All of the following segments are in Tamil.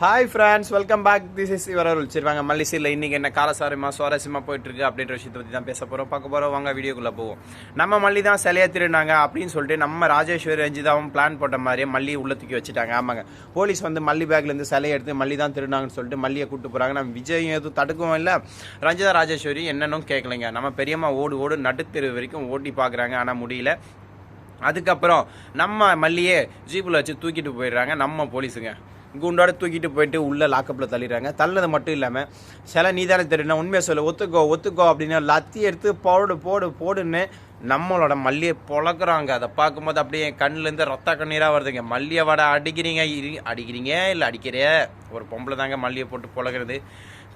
Hi friends welcome back this is இவர் அருள் சரி வாங்க. மல்லிசையில் இன்றைக்கி என்ன காலசாரமாக சுவாரஸ்யமாக போயிட்டுருக்கு அப்படின்ற விஷயத்தை பற்றி தான் பேச போகிறோம் பார்க்க போகிறோம் வாங்க வீடியோக்குள்ளே போவோம். நம்ம மல்லி தான் சிலையை திருடினாங்க அப்படின்னு சொல்லிட்டு நம்ம ராஜேஸ்வரி ரஞ்சிதாவும் பிளான் போட்ட மாதிரியே மல்லி உள்ள தூக்கி வச்சுட்டாங்க. ஆமாங்க. போலீஸ் வந்து மல்லி பேக்லேருந்து சிலையை எடுத்து மல்லி தான் திருடினாங்கன்னு சொல்லிட்டு மல்லியை கூப்பிட்டு போகிறாங்க நம்ம விஜயும் எதுவும் தடுக்கவும் இல்லை. ரஞ்சிதா ராஜேஸ்வரி என்னன்னு கேட்கலைங்க நம்ம பெரியம்மா ஓடு ஓடு நடுத்தெரு வரைக்கும் ஓட்டி பார்க்குறாங்க. ஆனால் முடியல. அதுக்கப்புறம் நம்ம மல்லியே ஜீப்பில் வச்சு தூக்கிட்டு போயிடுறாங்க. நம்ம போலீஸுங்க. குண்டோட தூக்கிட்டு போயிட்டு உள்ள லாக்கப்பில் தள்ளிடுறாங்க. தள்ளது மட்டும் இல்லாமல் சில நீ தானே தெரியும் உண்மையை சொல்ல ஒத்துக்கோ ஒத்துக்கோ அப்படின்னு லத்தி எடுத்து போடு போடு போடுன்னு நம்மளோட மல்லியை பொழக்கிறாங்க. அதை பார்க்கும்போது அப்படியே என் கண்ணுலேருந்து ரத்த கண்ணீராக வருதுங்க. மல்லியை வடை அடிக்கிறீங்க இரு- அடிக்கிறீங்க இல்லை அடிக்கிறே ஒரு பொம்பளை தாங்க மல்லியை போட்டு பொழக்கிறது.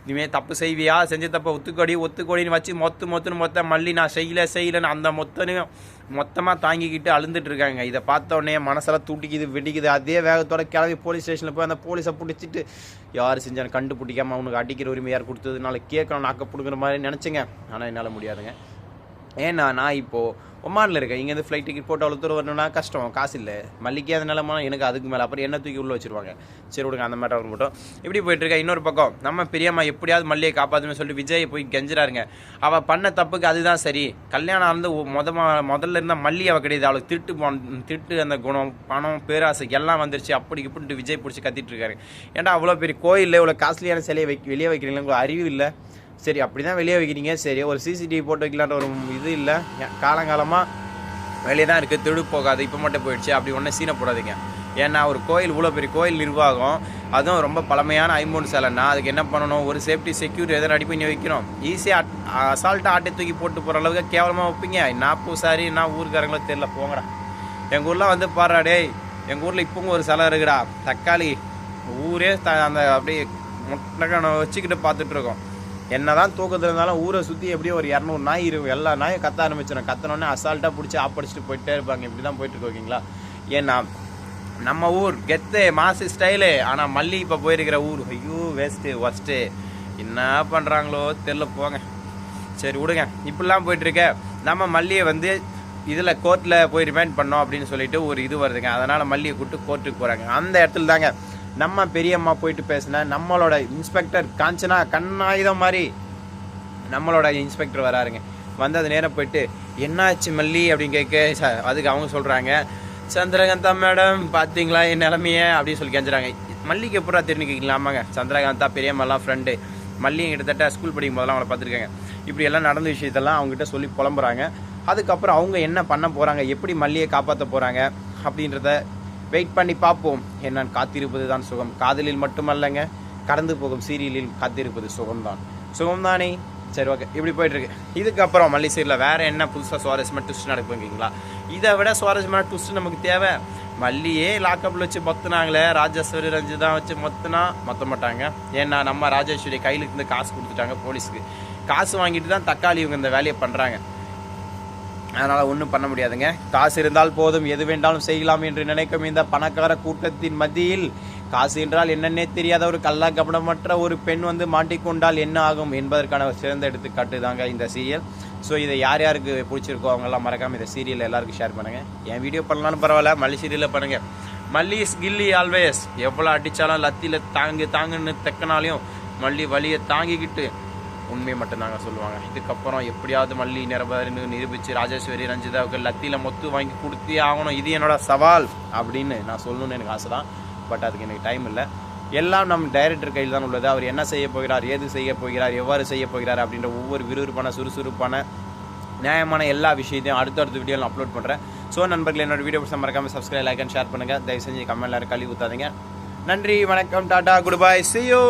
இனிமேல் தப்பு செய்வியா? செஞ்ச தப்பை ஒத்துக்கொடி ஒத்துக்கொடின்னு வச்சு மொத்து மொத்துன்னு மொத்த மல்லி நான் செய்யலை செய்யலைன்னு அந்த மொத்தனையும் மொத்தமாக தாங்கிக்கிட்டு அழுந்துட்டு இருக்காங்க. இதை பார்த்த உடனே மனசெல்லாம் தூட்டிக்குது வெடிக்குது. அதே வேகத்தோட கிளம்பி போலீஸ் ஸ்டேஷனில் போய் அந்த போலீஸை பிடிச்சிட்டு யார் செஞ்சாலும் கண்டுபிடிக்காமல் அவனுக்கு அடிக்கிற உரிமை யார் கொடுத்ததுனால கேட்கணும் நாக்க பிடுங்குற மாதிரி நினச்சிங்க. ஆனால் என்னால் முடியாதுங்க. ஏன்னா நான் இப்போது ஒமானில் இருக்கேன். இங்கேருந்து ஃப்ளைட் டிக்கெட் போட்டு அவ்வளோ தூரம் வரணும்னா கஷ்டம். காசு இல்லை. மல்லிக்கே அந்த எனக்கு அதுக்கு மேலே அப்புறம் என்ன தூக்கி உள்ளே வச்சிருவாங்க? சரி விடுங்க அந்த மாதிரி அவர் மட்டும் இப்படி போயிட்டுருக்கேன் இன்னொரு பக்கம். நம்ம பெரியம்மா எப்படியாவது மல்லியை காப்பாற்றுன்னு சொல்லிட்டு விஜய் போய் கெஞ்சுறாருங்க. அவள் பண்ண தப்புக்கு அதுதான் சரி. கல்யாணம் வந்து மொத முதல்ல இருந்தால் மல்லி அவள் கிடையாது. அவளுக்கு திருட்டு போன திருட்டு அந்த குணம் பணம் பேராசை எல்லாம் வந்துருச்சு. அப்படி இப்படின்ட்டு விஜய் பிடிச்சி கத்திட்டு இருக்காரு. ஏன்டா அவ்வளோ பெரிய கோயிலில் இவ்வளோ காஸ்ட்லியான சிலையை வைக்க வெளியே வைக்கிறீங்களா? உங்களுக்கு அறிவு இல்லை. சரி அப்படி தான் வெளியே வைக்கிறீங்க. சரி ஒரு சிசிடிவி போட்டு வைக்கலான்ற ஒரு இது இல்லை. காலங்காலமாக வெளியே தான் இருக்குது திருடு போகாது. இப்போ மட்டும் போயிடுச்சு. அப்படி ஒன்றும் சீனை போடாதீங்க. ஏன்னா ஒரு கோயில் இவ்வளோ பெரிய கோயில் நிர்வாகம் அதுவும் ரொம்ப பழமையான ஐம்பூன் சிலைன்னா அதுக்கு என்ன பண்ணணும்? ஒரு சேஃப்டி செக்யூரிட்டி எதாவது ரெடி பண்ணி வைக்கணும்? ஈஸியாக அசால்ட்டாக ஆட்டை தூக்கி போட்டு போகிற அளவுக்கு கேவலமாக வைப்பீங்க. நான் பூசாரி நான் ஊருக்காரங்களோ தெரில போங்கடா. எங்கள் ஊரில் வந்து பாடுறா டேய் எங்கள் ஊரில் இப்போவும் ஒரு சிலை இருக்குடா. தக்காளி ஊரே த அந்த அப்படியே முட்டைக்கான வச்சுக்கிட்டு பார்த்துட்ருக்கோம் என்ன என்னதான் தூக்கத்தில் இருந்தாலும் ஊரை சுற்றி எப்படியும் ஒரு இரநூறு நாய் இருக்கும். எல்லா நாயும் கத்த ஆரம்பிச்சிடும் கத்தனோடனே அசால்ட்டாக பிடிச்சி ஆப்படிச்சிட்டு போயிட்டே இருப்பாங்க. இப்படி தான் போயிட்டு இருக்கு ஏன்னா நம்ம ஊர் கெத்து மாசு ஸ்டைலு. ஆனால் மல்லி இப்போ போயிருக்கிற ஊர் ஐயோ வேஸ்ட்டு ஒஸ்ட்டு என்ன பண்ணுறாங்களோ தெரில போங்க. சரி விடுங்க. இப்படிலாம் போயிட்டுருக்க. நம்ம மல்லியை வந்து இதில் கோர்ட்டில் போய் ரிமைண்ட் பண்ணோம் அப்படின்னு சொல்லிட்டு ஒரு இது வருதுங்க. அதனால் மல்லியை கூப்பிட்டு கோர்ட்டுக்கு போகிறாங்க அந்த இடத்துல தாங்க நம்ம பெரியம்மா போயிட்டு பேசின நம்மளோட இன்ஸ்பெக்டர் காஞ்சனா கண்ணாயுதம் மாதிரி நம்மளோட இன்ஸ்பெக்டர் வராருங்க. வந்து அது நேரம் போயிட்டு என்னாச்சு மல்லி? அப்படின்னு கேட்க ச- அதுக்கு அவங்க சொல்கிறாங்க சந்திரகாந்தா மேடம் பார்த்தீங்களா என் நிலமைய? அப்படின்னு சொல்லி கெஞ்சுறாங்க. மல்லிக்கு எப்படா தெரிஞ்சுக்கிங்களா ஆமாங்க சந்திரகாந்தா பெரியம்மாலாம் ஃப்ரெண்டு மல்லியும் கிட்டத்தட்ட ஸ்கூல் படிக்கும் போதெல்லாம் அவங்கள பார்த்துருக்காங்க. இப்படி எல்லாம் நடந்த விஷயத்தெல்லாம் அவங்ககிட்ட சொல்லி புலம்புறாங்க. அதுக்கப்புறம் அவங்க என்ன பண்ண போகிறாங்க எப்படி மல்லியை காப்பாற்ற போகிறாங்க அப்படின்றத வெயிட் பண்ணி பார்ப்போம். என்னன்னு காத்திருப்பது தான் சுகம். காதலில் மட்டுமல்லங்க கடந்து போகும் சீரியலில் காத்திருப்பது சுகம்தான். சுகம்தானே? சரி ஓகே. இப்படி போயிட்டு இருக்கு இதுக்கப்புறம் மல்லி சீரியலில் வேற என்ன புதுசாக சுவாரஸ்யமாக ட்விஸ்ட் நடக்குங்களா இதை விட சுவாரஸ்யமான ட்விஸ்ட் நமக்கு தேவை. மல்லியே லாக்கப்பில் வச்சு மொத்துனாங்களே. ராஜேஸ்வரி தான் வச்சு மொத்தனா மொத்த மாட்டாங்க. ஏன்னா நம்ம ராஜேஸ்வரி கையிலிருந்து காசு கொடுத்துட்டாங்க போலீஸுக்கு. காசு வாங்கிட்டு தான் தக்காளி இவங்க இந்த வேலையை பண்ணுறாங்க அதனால் ஒன்றும் பண்ண முடியாதுங்க. காசு இருந்தால் போதும் எது வேண்டாலும் செய்யலாம் என்று நினைக்கும் இந்த பணக்கார கூட்டத்தின் மத்தியில் காசு என்றால் என்னன்னே தெரியாத ஒரு கல்லா கவனமற்ற ஒரு பெண் வந்து மாட்டிக்கொண்டால் என்ன ஆகும் என்பதற்கான ஒரு சிறந்த எடுத்துக்காட்டு தாங்க இந்த சீரியல். ஸோ இதை யார் யாருக்கு பிடிச்சிருக்கோ அவங்கெல்லாம் மறக்காமல் இந்த சீரியல் எல்லாருக்கும் ஷேர் பண்ணுங்கள் என் வீடியோ பண்ணலாம்னு பரவாயில்ல மல்லி சீரியலில் பண்ணுங்கள் மல்லி இஸ் கில்லி ஆல்வேஸ் எவ்வளோ அடித்தாலும் லத்தியில் தாங்கு தாங்குன்னு தெக்கனாலையும் மல்லி வலியை தாங்கிக்கிட்டு உண்மையை மட்டும்தாங்க சொல்லுவாங்க. இதுக்கப்புறம் எப்படியாவது மல்லி நிரபரின்னு நிரூபித்து ராஜேஸ்வரி ரஞ்சிதாவுக்கு லத்தியில் மொத்து வாங்கி கொடுத்தே ஆகணும். இது என்னோட சவால் அப்படின்னு நான் சொல்லணும்னு எனக்கு ஆசை தான். பட் அதுக்கு எனக்கு டைம் இல்லை. எல்லாம் நம் டைரக்டர் கையில் தான் உள்ளது. அவர் என்ன செய்ய போகிறார் ஏது செய்ய போகிறார் எவ்வாறு செய்ய போகிறார் அப்படின்ற ஒவ்வொரு விறுவிறுப்பான சுறுசுறுப்பான நியாயமான எல்லா விஷயத்தையும் அடுத்தடுத்த வீடியோ நான் அப்லோட் பண்ணுறேன் ஸோ நண்பர்கள் என்னோட வீடியோ பிடிச்ச மறக்காமல் சப்ஸ்கிரைப் லைக் அண்ட் ஷேர் பண்ணுங்கள் தயவு செஞ்சு கமெண்ட்ல கழுவி ஊற்றாதீங்க நன்றி வணக்கம் டாடா குட் பை சியூ